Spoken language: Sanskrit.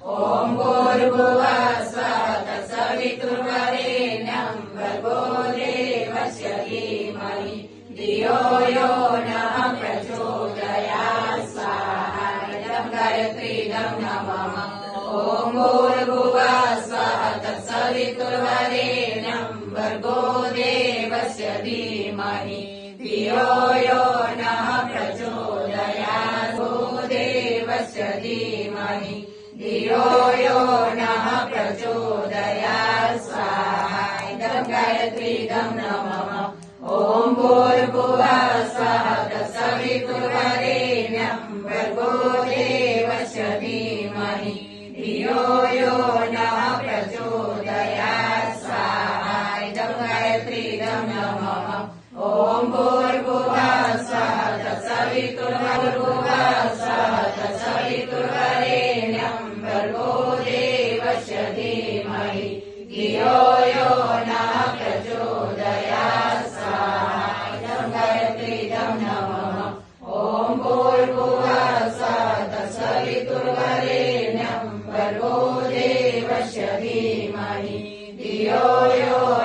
ॐ भूर्भुवः स्वः तत्सवितुर्वरेण्यम् भर्गो देवस्य धीमहि धियो यो नः प्रचोदयात् स्वाहा इदं गायत्रीदं नमः। ॐ भूर्भुवः स्वः तत्सवितुर्वरेण्यम् भर्गो देवस्य धीमहि धियो यो नः भो देवस्य धीमहि धियो यो नः प्रचोदयात् स्वाहा। इदं गायत्रीदं नमः। ॐ तत्सवितुर्वरेण्यम् भर्गो देवस्य धीमहि धियो यो नः प्रचोदयात् स्वाहा। इदं गायत्रीदं नमः। ॐ भूर्भुवः स्वः तत्सवितुर्भुवः स्वः धीमहि धियो यो नः गायत्रीदं नमः ॐ तत्सवितुर्वरेण्यम् भर्गो देवस्य धीमहि धियो यो